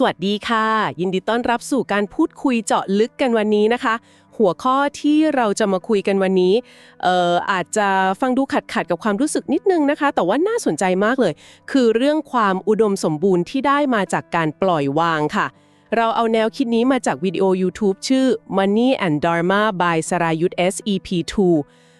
สวัสดีค่ะ ยินดีต้อนรับสู่การพูดคุยเจาะลึกกันวันนี้นะคะ หัวข้อที่เราจะมาคุยกันวันนี้เอ่ออาจจะฟังดูขัดขัดกับความรู้สึกนิดนึงนะคะ แต่ว่าน่าสนใจมากเลย คือเรื่องความอุดมสมบูรณ์ที่ได้มาจากการปล่อยวางค่ะ เราเอาแนวคิดนี้มาจากวิดีโอ YouTube ชื่อ Money and Dharma by Sarayut SEP2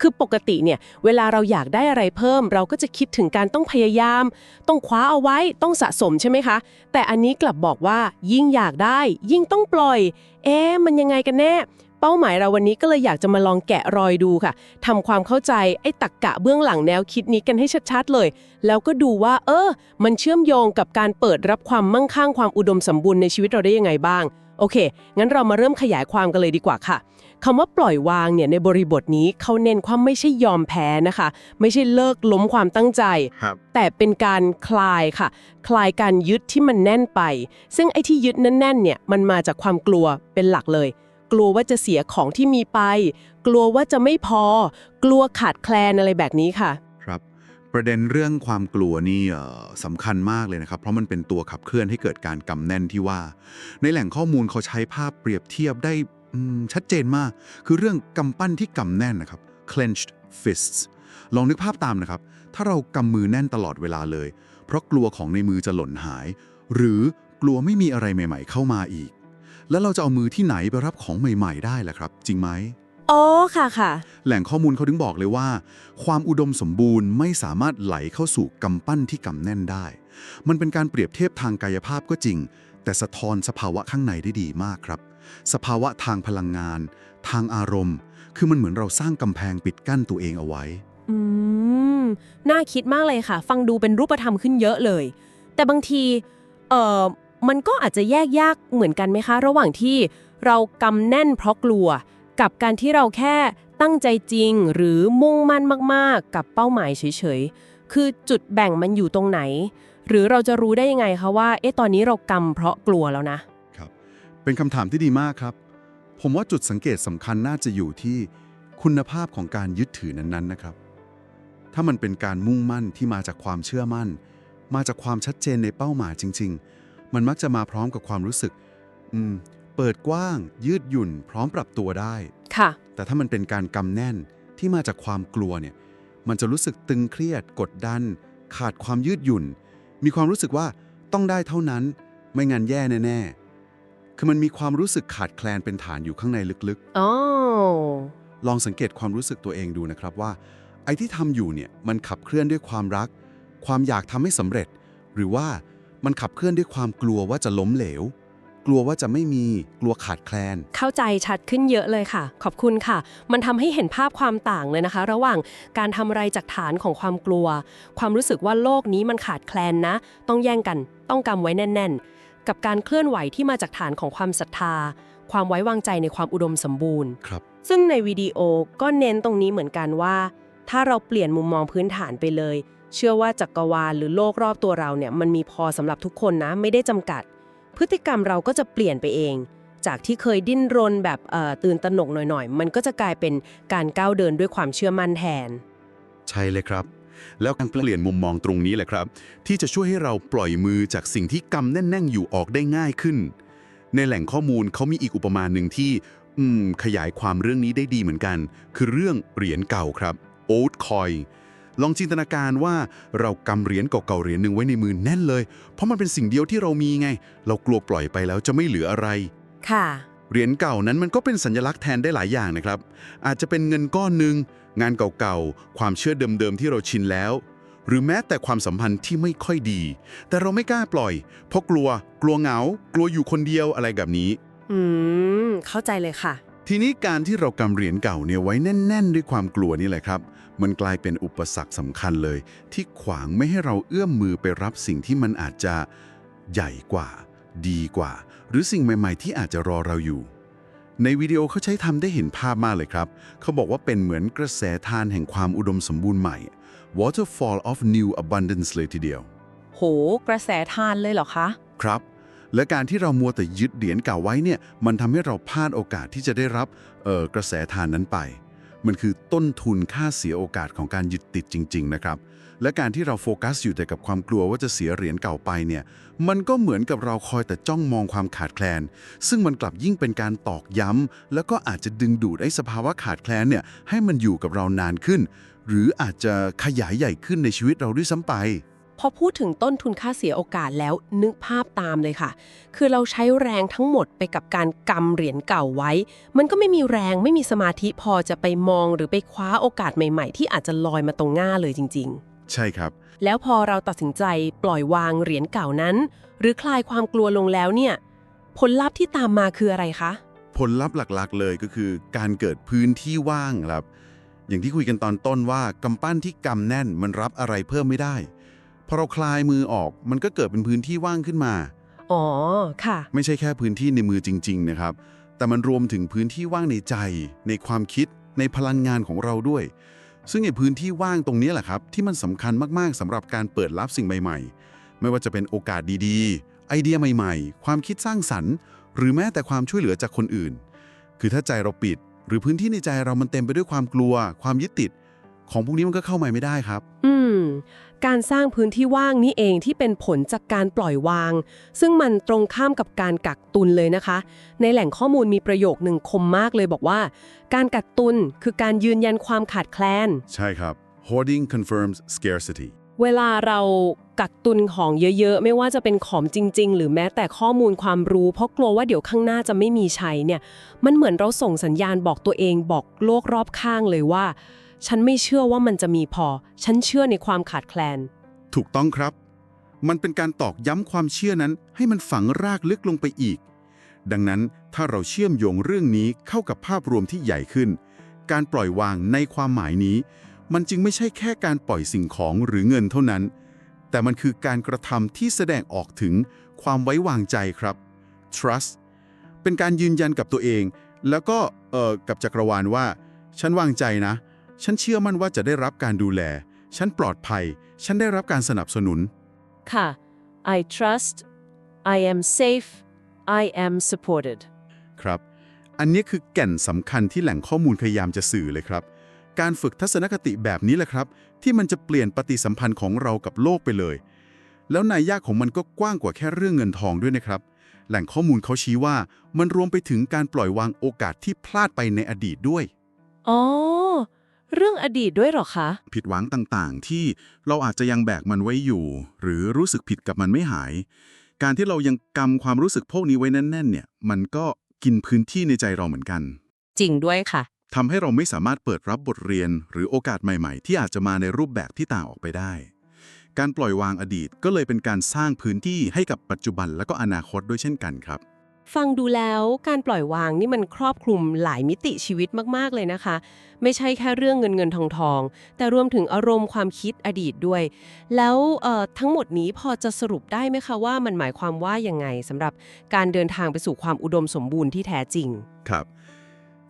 คือปกติเนี่ยเวลาเราอยากได้อะไรเพิ่ม เราก็จะคิดถึงการต้องพยายาม ต้องคว้าเอาไว้ต้องสะสมใช่ไหมคะ แต่อันนี้กลับบอกว่ายิ่งอยากได้ ยิ่งต้องปล่อย เอ๊ะมันยังไงกันแน่เป้าหมายเราวันนี้ก็เลยอยากจะมาลองแกะรอยดูค่ะทำความเข้าใจไอ้ตักกะเบื้องหลังแนวคิดนี้กันให้ชัดๆเลย แล้วก็ดูว่า เออ มันเชื่อมโยงกับการเปิดรับความมั่งคั่งความอุดมสมบูรณ์ในชีวิตเราได้ยังไงบ้าง โอเค งั้นเรามาเริ่มขยายความกันเลยดีกว่าค่ะคำว่าปล่อยวางเนี่ยในบริบทนี้เขาเน้นความไม่ใช่ยอมแพ้นะคะ ไม่ใช่เลิกล้มความตั้งใจ ครับ แต่เป็นการคลายค่ะ คลายการยึดที่มันแน่นไป ซึ่งไอ้ที่ยึดแน่นๆเนี่ยมันมาจากความกลัวเป็นหลักเลย กลัวว่าจะเสียของที่มีไป กลัวว่าจะไม่พอ กลัวขาดแคลนอะไรแบบนี้ค่ะครับ ประเด็นเรื่องความกลัวนี่สำคัญมากเลยนะครับ เพราะมันเป็นตัวขับเคลื่อนให้เกิดการกำแน่นที่ว่า ในแหล่งข้อมูลเขาใช้ภาพเปรียบเทียบได้ชัดเจนมาก คือเรื่องกำปั้นที่กำแน่นนะครับ clenched fists ลองนึกภาพตามนะครับ ถ้าเรากำมือแน่นตลอดเวลาเลย เพราะกลัวของในมือจะหล่นหาย หรือกลัวไม่มีอะไรใหม่ ๆ เข้ามาอีก แล้วเราจะเอามือที่ไหนไปรับของใหม่ ๆ ได้ล่ะครับ จริงไหมอ๋อค่ะค่ะ แหล่งข้อมูลเขาถึงบอกเลยว่า ความอุดมสมบูรณ์ไม่สามารถไหลเข้าสู่กำปั้นที่กำแน่นได้ มันเป็นการเปรียบเทียบทางกายภาพก็จริง แต่สะท้อนสภาวะข้างในได้ดีมากครับ สภาวะทางพลังงาน ทางอารมณ์ คือมันเหมือนเราสร้างกำแพงปิดกั้นตัวเองเอาไว้ อืม น่าคิดมากเลยค่ะ ฟังดูเป็นรูปธรรมขึ้นเยอะเลย แต่บางที เอ่อ มันก็อาจจะแยกยากเหมือนกันไหมคะ ระหว่างที่เรากำแน่นเพราะกลัว กับการที่เราแค่ตั้งใจจริงหรือมุ่งมั่นมากๆ กับเป้าหมายเฉยๆ คือจุดแบ่งมันอยู่ตรงไหน หรือเราจะรู้ได้ยังไงคะว่า เอ๊ะตอนนี้เรากำเพราะกลัวแล้วนะ ครับ เป็นคำถามที่ดีมากครับ ผมว่าจุดสังเกตสำคัญน่าจะอยู่ที่คุณภาพของการยึดถือนั้นๆนะครับ ถ้ามันเป็นการมุ่งมั่นที่มาจากความเชื่อมั่น มาจากความชัดเจนในเป้าหมายจริง ๆ มันมักจะมาพร้อมกับความรู้สึก อืม เปิดกว้าง ยืดหยุ่น พร้อมปรับตัวได้ ค่ะ แต่ถ้ามันเป็นการกำแน่นที่มาจากความกลัวเนี่ย มันจะรู้สึกตึงเครียด กดดัน ขาดความยืดหยุ่น มีความรู้สึกว่าต้องได้เท่านั้น ไม่งั้นแย่แน่ๆ คือมันมีความรู้สึกขาดแคลนเป็นฐานอยู่ข้างในลึกอ๋อ ๆ ลองสังเกตความรู้สึกตัวเองดูนะครับว่า ไอ้ที่ทำอยู่เนี่ยมันขับเคลื่อนด้วยความรัก ความอยากทำให้สำเร็จ หรือว่ามันขับเคลื่อนด้วยความกลัวว่าจะล้มเหลวก ลัวว่าจะไม่มีกลัวขาดแคลน เข้าใจชัดขึ้นเยอะเลยค่ะ ขอบคุณค่ะ มันทำให้เห็นภาพความต่างเลยนะคะ ระหว่างการทำอะไรจากฐานของความกลัว ความรู้สึกว่าโลกนี้มันขาดแคลนนะ ต้องแย่งกัน ต้องกำไว้แน่น ๆ กับการเคลื่อนไหวที่มาจากฐานของความศรัทธา ความไว้วางใจในความอุดมสมบูรณ์ครับ ซึ่งในวิดีโอก็เน้นตรงนี้เหมือนกันว่า ถ้าเราเปลี่ยนมุมมองพื้นฐานไปเลย เชื่อว่าจักรวาลหรือโลกรอบตัวเราเนี่ยมันมีพอสำหรับทุกคนนะ ไม่ได้จำกัด พฤติกรรมเราก็จะเปลี่ยนไปเอง จากที่เคยดิ้นรนแบบตื่นตระหนกหน่อยๆ มันก็จะกลายเป็นการก้าวเดินด้วยความเชื่อมั่นแทน ใช่เลยครับ แล้วการเปลี่ยนมุมมองตรงนี้แหละครับ ที่จะช่วยให้เราปล่อยมือจากสิ่งที่กำแน่นๆอยู่ออกได้ง่ายขึ้น ในแหล่งข้อมูลเขามีอีกอุปมาหนึ่งที่อืมขยายความเรื่องนี้ได้ดีเหมือนกัน คือเรื่องเหรียญเก่าครับ old coin ลองจินตนาการว่าเรากำเหรียญเก่าๆเหรียญหนึ่งไว้ในมือแน่นเลย เพราะมันเป็นสิ่งเดียวที่เรามีไง เรากลัวปล่อยไปแล้วจะไม่เหลืออะไร ค่ะ เหรียญเก่านั้นมันก็เป็นสัญลักษณ์แทนได้หลายอย่างนะครับ อาจจะเป็นเงินก้อนหนึ่งงานเก่าๆ ความเชื่อเดิมๆที่เราชินแล้ว หรือแม้แต่ความสัมพันธ์ที่ไม่ค่อยดี แต่เราไม่กล้าปล่อย เพราะกลัว กลัวเหงา กลัวอยู่คนเดียวอะไรแบบนี้ อืม เข้าใจเลยค่ะ ทีนี้การที่เรากำเหรียญเก่าเนี่ยไว้แน่น ๆ ด้วยความกลัวนี่แหละครับ มันกลายเป็นอุปสรรคสำคัญเลย ที่ขวางไม่ให้เราเอื้อมมือไปรับสิ่งที่มันอาจจะใหญ่กว่า ดีกว่า หรือสิ่งใหม่ ๆ ที่อาจจะรอเราอยู่ ในวิดีโอเขาใช้ทำได้เห็นภาพมากเลยครับ เขาบอกว่าเป็นเหมือนกระแสทานแห่งความอุดมสมบูรณ์ใหม่ waterfall of new abundance เลยทีเดียว โห กระแสทานเลยเหรอคะ ครับ และการที่เรามัวแต่ยึดเหรียญเก่าไว้เนี่ย มันทำให้เราพลาดโอกาสที่จะได้รับเอ่อกระแสทานนั้นไป มันคือต้นทุนค่าเสียโอกาสของการยึดติดจริง ๆ นะครับ และการที่เราโฟกัสอยู่แต่กับความกลัวว่าจะเสียเหรียญเก่าไปเนี่ย มันก็เหมือนกับเราคอยแต่จ้องมองความขาดแคลน ซึ่งมันกลับยิ่งเป็นการตอกย้ำแล้วก็อาจจะดึงดูดไอ้สภาวะขาดแคลนเนี่ยให้มันอยู่กับเรานานขึ้น หรืออาจจะขยายใหญ่ขึ้นในชีวิตเราด้วยซ้ำไป พอพูดถึงต้นทุนค่าเสียโอกาสแล้วนึกภาพตามเลยค่ะ คือเราใช้แรงทั้งหมดไปกับการกำเหรียญเก่าไว้ มันก็ไม่มีแรงไม่มีสมาธิพอจะไปมองหรือไปคว้าโอกาสใหม่ ๆ ที่อาจจะลอยมาตรงหน้าเลยจริงใช่ครับๆแล้วพอเราตัดสินใจปล่อยวางเหรียญเก่านั้น หรือคลายความกลัวลงแล้วเนี่ยผลลัพธ์ที่ตามมาคืออะไรคะผลลัพธ์หลักๆ เลยก็คือการเกิดพื้นที่ว่างครับ อย่างที่คุยกันตอนต้นว่ากำปั้นที่กำแน่นมันรับอะไรเพิ่มไม่ได้ พอเราคลายมือออกมันก็เกิดเป็นพื้นที่ว่างขึ้นมา อ๋อ ค่ะ ไม่ใช่แค่พื้นที่ในมือจริง ๆ นะครับ แต่มันรวมถึงพื้นที่ว่างในใจ ในความคิด ในพลังงานของเราด้วย ซึ่งไอ้พื้นที่ว่างตรงนี้แหละครับ ที่มันสำคัญมากๆสำหรับการเปิดรับสิ่งใหม่ ๆ ไม่ว่าจะเป็นโอกาสดีๆ ไอเดียใหม่ ๆ ความคิดสร้างสรรค์ หรือแม้แต่ความช่วยเหลือจากคนอื่น คือถ้าใจเราปิด หรือพื้นที่ในใจเรามันเต็มไปด้วยความกลัว ความยึดติด ของพวกนี้มันก็เข้ามาไม่ได้ครับ อืม การสร้างพื้นที่ว่างนี่เองที่เป็นผลจากการปล่อยวาง ซึ่งมันตรงข้ามกับการกักตุนเลยนะคะ ในแหล่งข้อมูลมีประโยคหนึ่งคมมากเลยบอกว่า การกักตุนคือการยืนยันความขาดแคลน ใช่ครับ hoarding confirms scarcity เวลาเรากักตุนของเยอะ ๆ ไม่ว่าจะเป็นของจริง ๆ หรือแม้แต่ข้อมูลความรู้ เพราะกลัวว่าเดี๋ยวข้างหน้าจะไม่มีใช้เนี่ย มันเหมือนเราส่งสัญญาณบอกตัวเองบอกโลกรอบข้างเลยว่า ฉันไม่เชื่อว่ามันจะมีพอ ฉันเชื่อในความขาดแคลน ถูกต้องครับ มันเป็นการตอกย้ำความเชื่อนั้น ให้มันฝังรากลึกลงไปอีก ดังนั้นถ้าเราเชื่อมโยงเรื่องนี้เข้ากับภาพรวมที่ใหญ่ขึ้น การปล่อยวางในความหมายนี้ มันจึงไม่ใช่แค่การปล่อยสิ่งของหรือเงินเท่านั้น แต่มันคือการกระทำที่แสดงออกถึงความไว้วางใจครับ trust เป็นการยืนยันกับตัวเอง แล้วก็เอ่อกับจักรวาลว่า ฉันวางใจนะ ฉันเชื่อมั่นว่าจะได้รับการดูแล ฉันปลอดภัย ฉันได้รับการสนับสนุน ค่ะ I trust I am safe I am supported ครับ อันนี้คือแก่นสำคัญที่แหล่งข้อมูลพยายามจะสื่อเลยครับ การฝึกทัศนคติแบบนี้แหละครับ ที่มันจะเปลี่ยนปฏิสัมพันธ์ของเรากับโลกไปเลย แล้วนัยยากของมันก็กว้างกว่าแค่เรื่องเงินทองด้วยนะครับ แหล่งข้อมูลเขาชี้ว่ามันรวมไปถึงการปล่อยวางโอกาสที่พลาดไปในอดีตด้วย อ๋อ เรื่องอดีตด้วยเหรอคะ ผิดหวังต่างๆ ที่เราอาจจะยังแบกมันไว้อยู่ หรือรู้สึกผิดกับมันไม่หาย การที่เรายังกำความรู้สึกพวกนี้ไว้แน่นๆเนี่ย มันก็กินพื้นที่ในใจเราเหมือนกันจริงด้วยค่ะ ทำให้เราไม่สามารถเปิดรับบทเรียน หรือโอกาสใหม่ๆ ที่อาจจะมาในรูปแบบที่ต่างออกไปได้ การปล่อยวางอดีตก็เลยเป็นการสร้างพื้นที่ให้กับปัจจุบันและก็อนาคตด้วยเช่นกันครับ ฟังดูแล้วการปล่อยวางนี่มันครอบคลุมหลายมิติชีวิตมาก ๆ เลยนะคะ ไม่ใช่แค่เรื่องเงินเงินทองทองแต่รวมถึงอารมณ์ความคิดอดีตด้วย แล้วทั้งหมดนี้พอจะสรุปได้ไหมคะว่ามันหมายความว่ายังไงสำหรับการเดินทางไปสู่ความอุดมสมบูรณ์ที่แท้จริง ครับ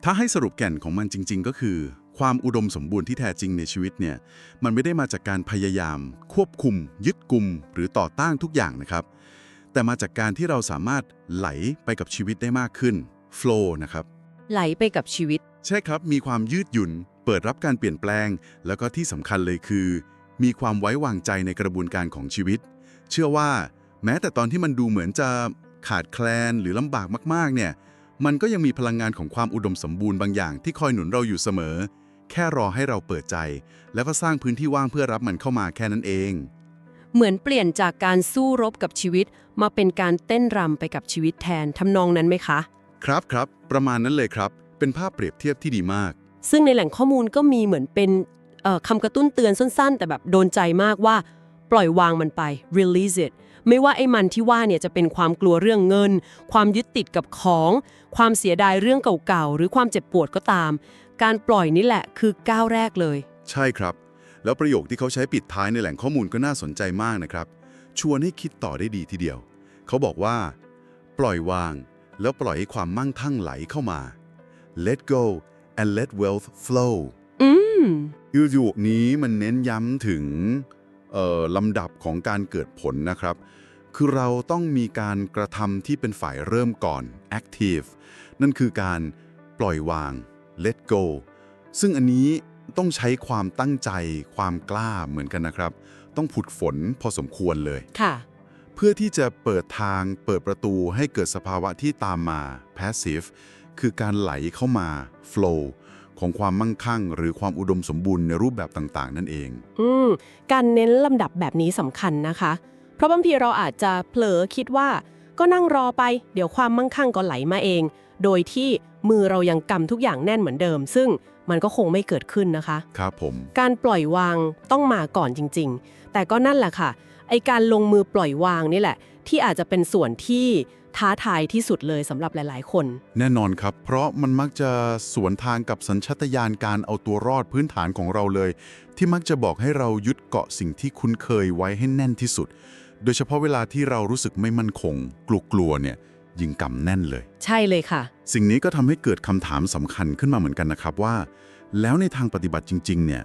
ถ้าให้สรุปแก่นของมันจริง ๆ ก็คือ ความอุดมสมบูรณ์ที่แท้จริงในชีวิตเนี่ยมันไม่ได้มาจากการพยายาม ควบคุม ยึดกลุ่มหรือต่อต้านทุกอย่างนะครับ แต่มาจากการที่เราสามารถไหลไปกับชีวิตได้มากขึ้น flow นะครับ ไหลไปกับชีวิต ใช่ครับมีความยืดหยุ่น เปิดรับการเปลี่ยนแปลง แล้วก็ที่สำคัญเลยคือ มีความไว้วางใจในกระบวนการของชีวิต เชื่อว่า แม้แต่ตอนที่มันดูเหมือนจะขาดแคลนหรือลำบากมากๆ เนี่ย มันก็ยังมีพลังงานของความอุดมสมบูรณ์บางอย่างที่คอยหนุนเราอยู่เสมอ แค่รอให้เราเปิดใจ แล้วก็สร้างพื้นที่ว่างเพื่อรับมันเข้ามาแค่นั้นเอง เหมือนเปลี่ยนจากการสู้รบกับชีวิต มาเป็นการเต้นรำไปกับชีวิตแทนทำนองนั้นไหมคะ ครับครับ ประมาณนั้นเลยครับ เป็นภาพเปรียบเทียบที่ดีมาก ซึ่งในแหล่งข้อมูลก็มีเหมือนเป็นเอ่อคำกระตุ้นเตือนสั้น ๆ แต่แบบโดนใจมากว่า ปล่อยวางมันไป release it ไม่ว่าไอ้มันที่ว่าเนี่ยจะเป็นความกลัวเรื่องเงิน ความยึดติดกับของ ความเสียดายเรื่องเก่าๆหรือความเจ็บปวดก็ตาม การปล่อยนี่แหละคือก้าวแรกเลย ใช่ครับ แล้วประโยคที่เขาใช้ปิดท้ายในแหล่งข้อมูลก็น่าสนใจมากนะครับ ชวนให้คิดต่อได้ดีทีเดียว เขาบอกว่า ปล่อยวาง แล้วปล่อยให้ความมั่งคั่งไหลเข้ามา let go and let wealth flow อืมประโยคนี้มันเน้นย้ำถึงเอ่อลำดับของการเกิดผลนะครับ คือเราต้องมีการกระทำที่เป็นฝ่ายเริ่มก่อน active นั่นคือการปล่อยวาง let go ซึ่งอันนี้ ต้องใช้ความตั้งใจความกล้าเหมือนกันนะครับ ต้องผุดฝนพอสมควรเลยค่ะ เพื่อที่จะเปิดทางเปิดประตูให้เกิดสภาวะที่ตามมา passive คือการไหลเข้ามา flow ของความมั่งคั่ง หรือความอุดมสมบูรณ์ในรูปแบบต่างๆ นั่นเอง อืม การเน้นลำดับแบบนี้สำคัญนะคะ เพราะบางทีเราอาจจะเผลอคิดว่า ก็นั่งรอไป เดี๋ยวความมั่งคั่งก็ไหลมาเอง โดยที่มือเรายังกำทุกอย่างแน่นเหมือนเดิม ซึ่ง มันก็คงไม่เกิดขึ้นนะคะ ครับผม การปล่อยวางต้องมาก่อนจริง ๆ แต่ก็นั่นแหละค่ะ ไอการลงมือปล่อยวางนี่แหละ ที่อาจจะเป็นส่วนที่ท้าทายที่สุดเลยสำหรับหลาย ๆ คน แน่นอนครับ เพราะมันมักจะสวนทางกับสัญชาตญาณการเอาตัวรอดพื้นฐานของเราเลย ที่มักจะบอกให้เรายึดเกาะสิ่งที่คุ้นเคยไว้ให้แน่นที่สุด โดยเฉพาะเวลาที่เรารู้สึกไม่มั่นคง กลัวๆเนี่ย ยิงกำแน่นเลย ใช่เลยค่ะ สิ่งนี้ก็ทำให้เกิดคำถามสำคัญขึ้นมาเหมือนกันนะครับว่า แล้วในทางปฏิบัติจริง ๆ เนี่ย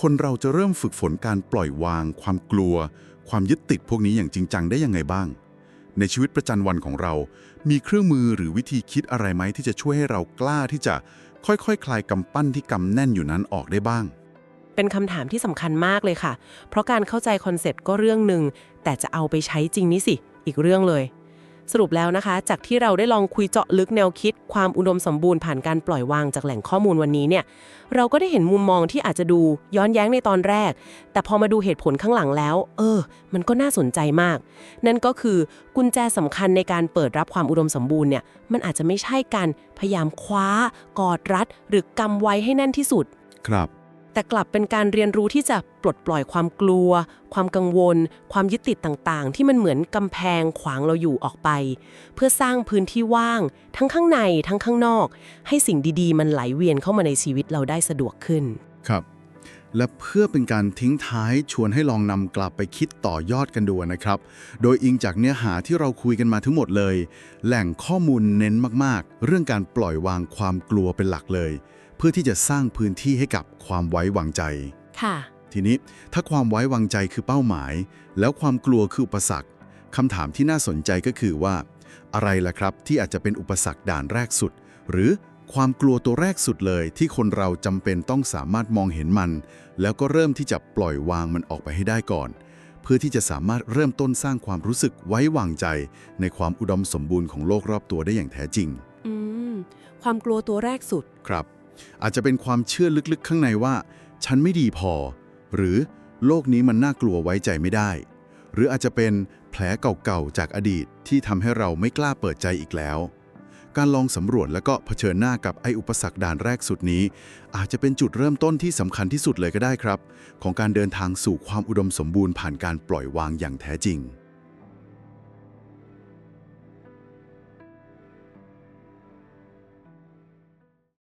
คนเราจะเริ่มฝึกฝนการปล่อยวาง ความกลัว ความยึดติดพวกนี้อย่างจริงจังได้ยังไงบ้าง ในชีวิตประจำวันของเรา มีเครื่องมือหรือวิธีคิดอะไรไหมที่จะช่วยให้เรากล้าที่จะค่อยๆคคลายกำปั้นที่กำแน่นอยู่นั้นออกได้บ้าง เป็นคำถามที่สำคัญมากเลยค่ะ เพราะการเข้าใจคอนเซปต์ก็เรื่องหนึ่งแต่จะเอาไปใช้จริงนี่สิ อีกเรื่องเลย สรุปแล้วนะคะ จากที่เราได้ลองคุยเจาะลึกแนวคิด ความอุดมสมบูรณ์ผ่านการปล่อยวางจากแหล่งข้อมูลวันนี้เนี่ยเราก็ได้เห็นมุมมองที่อาจจะดูย้อนแย้งในตอนแรก แต่พอมาดูเหตุผลข้างหลังแล้ว เออ มันก็น่าสนใจมาก นั่นก็คือกุญแจสำคัญในการเปิดรับความอุดมสมบูรณ์เนี่ยมันอาจจะไม่ใช่การพยายามคว้ากอดรัด หรือกำไว้ให้แน่นที่สุด ครับ แต่กลับเป็นการเรียนรู้ที่จะปลดปล่อยความกลัว ความกังวล ความยึดติดต่างๆ ที่มันเหมือนกำแพงขวางเราอยู่ออกไป เพื่อสร้างพื้นที่ว่าง ทั้งข้างในทั้งข้างนอก ให้สิ่งดีๆ มันไหลเวียนเข้ามาในชีวิตเราได้สะดวกขึ้น ครับ และเพื่อเป็นการทิ้งท้ายชวนให้ลองนำกลับไปคิดต่อยอดกันดูนะครับ โดยอิงจากเนื้อหาที่เราคุยกันมาทั้งหมดเลย แหล่งข้อมูลเน้นมากๆ เรื่องการปล่อยวางความกลัวเป็นหลักเลย พื่อที่จะสร้างพื้นที่ให้กับความไว้วางใจ ค่ะ ทีนี้ถ้าความไว้วางใจคือเป้าหมาย แล้วความกลัวคืออุปสรรคคำถามที่น่าสนใจก็คือว่า อะไรล่ะครับที่อาจจะเป็นอุปสรรคด่านแรกสุด หรือความกลัวตัวแรกสุดเลย ที่คนเราจำเป็นต้องสามารถมองเห็นมัน แล้วก็เริ่มที่จะปล่อยวางมันออกไปให้ได้ก่อน เพื่อที่จะสามารถเริ่มต้นสร้างความรู้สึกไว้วางใจ ในความอุดมสมบูรณ์ของโลกรอบตัวได้อย่างแท้จริง อืม ความกลัวตัวแรกสุด ครับ อาจจะเป็นความเชื่อลึกๆ ข้างในว่า ฉันไม่ดีพอ หรือโลกนี้มันน่ากลัวไว้ใจไม่ได้ หรืออาจจะเป็นแผลเก่าๆ จากอดีตที่ทำให้เราไม่กล้าเปิดใจอีกแล้ว การลองสำรวจแล้วก็เผชิญหน้ากับไอ้อุปสรรคด่านแรกสุดนี้ อาจจะเป็นจุดเริ่มต้นที่สำคัญที่สุดเลยก็ได้ครับ ของการเดินทางสู่ความอุดมสมบูรณ์ผ่านการปล่อยวางอย่างแท้จริง